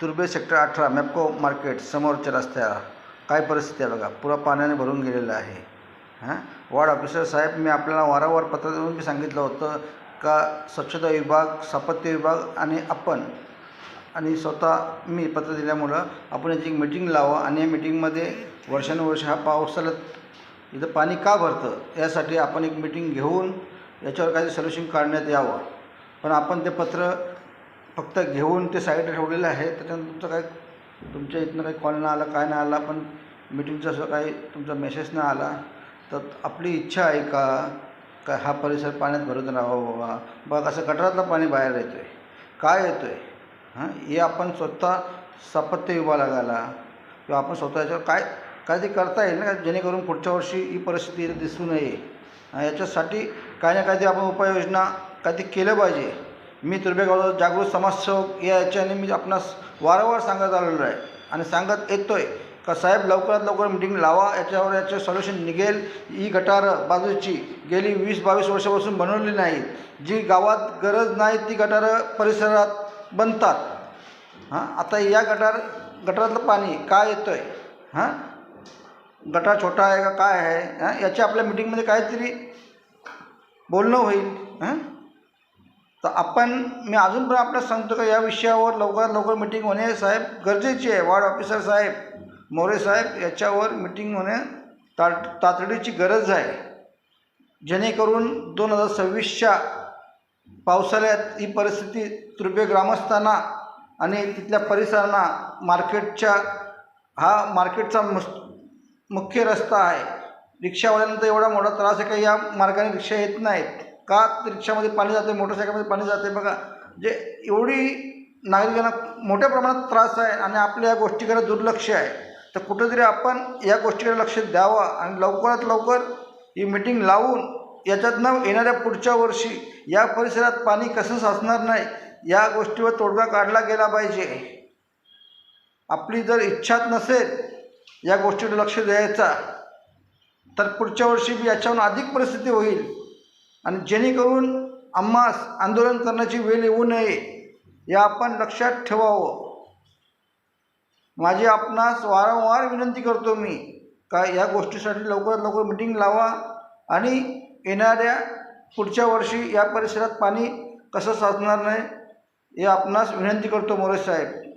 तुर्बे sector अठरा मॅपको market समोरच्या रस्त्याला काय परिस्थिती आहे बघा? पुरा पाण्याने भरून गेलेलं आहे. हां? वॉर्ड ऑफिसर साहेब मी आपल्याला वारंवार पत्र देऊन मी सांगितलं होतं का स्वच्छता विभाग स्थापत्य विभाग आणि आपण आणि स्वतः मी पत्र दिल्यामुळं आपण याची एक मिटिंग लावा आणि या मिटिंगमध्ये वर्षानुवर्ष हा पावसाला इथं पाणी का भरतं? यासाठी आपण एक मिटिंग घेऊन याच्यावर काही सोल्युशन काढण्यात यावं. पण आपण ते पत्र फक्त घेऊन ते साईडला ठेवलेलं आहे त्याच्यानंतर तुमचं काय तुमच्या इथनं काही कॉल नाही आला काय नाही आला पण मीटिंगचं असं काही तुमचा मेसेज नाही आला तर आपली इच्छा आहे का का हा परिसर पाण्यात भरून राहावा बाबा? बघ असं गटारातलं पाणी बाहेर येतो आहे काय येतो आहे हां? हे आपण स्वतः सापत्य उभा लागायला किंवा आपण स्वतः याच्यावर काय काय ते करता येईल ना जेणेकरून पुढच्या वर्षी ही परिस्थिती दिसू नये? याच्यासाठी काय ना काय आपण उपाययोजना काही केलं पाहिजे. मी तुर्भेगावचा जागृत समाजसेवक या याच्याने मी आपणास वारंवार सांगत आलेलो आहे. आणि सांगत येतो आहे का साहेब लवकरात लवकर मिटिंग लावा याच्यावर याचं सोल्युशन निघेल. ही गटारं बाजूची गेली वीस बावीस वर्षापासून बनवली नाहीत. जी गावात गरज नाही ती गटारं परिसरात बनतात. हां आता या गटार गटारातलं पाणी काय येतं आहे हां गटार छोटा आहे का काय आहे? हां याच्या आपल्या मिटिंगमध्ये काहीतरी बोलणं होईल. हां? तर आपण मी अजून पण आपल्याला सांगतो का या विषयावर लवकरात लवकर मिटिंग होणे साहेब गरजेची आहे. वार्ड ऑफिसर साहेब मोरे साहेब याच्यावर मिटिंग होणे ता तातडीची गरज आहे. जेणेकरून दोन हजार सव्वीसच्या पावसाळ्यात ही परिस्थिती तृपे ग्रामस्थांना आणि तिथल्या परिसरांना मार्केटच्या हा मार्केटचा मस् मुख्य रस्ता आहे. रिक्षावाल्यांना तर एवढा मोठा त्रास आहे का या मार्गाने रिक्षा येत नाहीत. का रिक्षामध्ये पाणी जाते मोटरसायकलमध्ये पाणी जाते बघा जे एवढी नागरिकांना मोठ्या प्रमाणात त्रास आहे आणि आपल्या या गोष्टीकडे दुर्लक्ष आहे तर कुठेतरी आपण या गोष्टीकडे लक्ष द्यावं आणि लवकरात लवकर ही मिटिंग लावून याच्यातनं येणाऱ्या पुढच्या वर्षी या परिसरात पाणी कसं साचणार नाही या गोष्टीवर तोडगा काढला गेला पाहिजे. आपली जर इच्छाच नसेल या गोष्टीकडे लक्ष द्यायचा तर पुढच्या वर्षी बी याच्याहून अधिक परिस्थिती होईल. आणि जेणेकरून आम्हास आंदोलन करण्याची वेळ येऊ नये या आपण लक्षात ठेवावं. माझी आपणास वारंवार विनंती करतो मी का या गोष्टीसाठी लवकरात लवकर मिटिंग लावा आणि येणाऱ्या पुढच्या वर्षी या परिसरात पाणी कसं साचणार नाही हे आपणास विनंती करतो मोरे साहेब.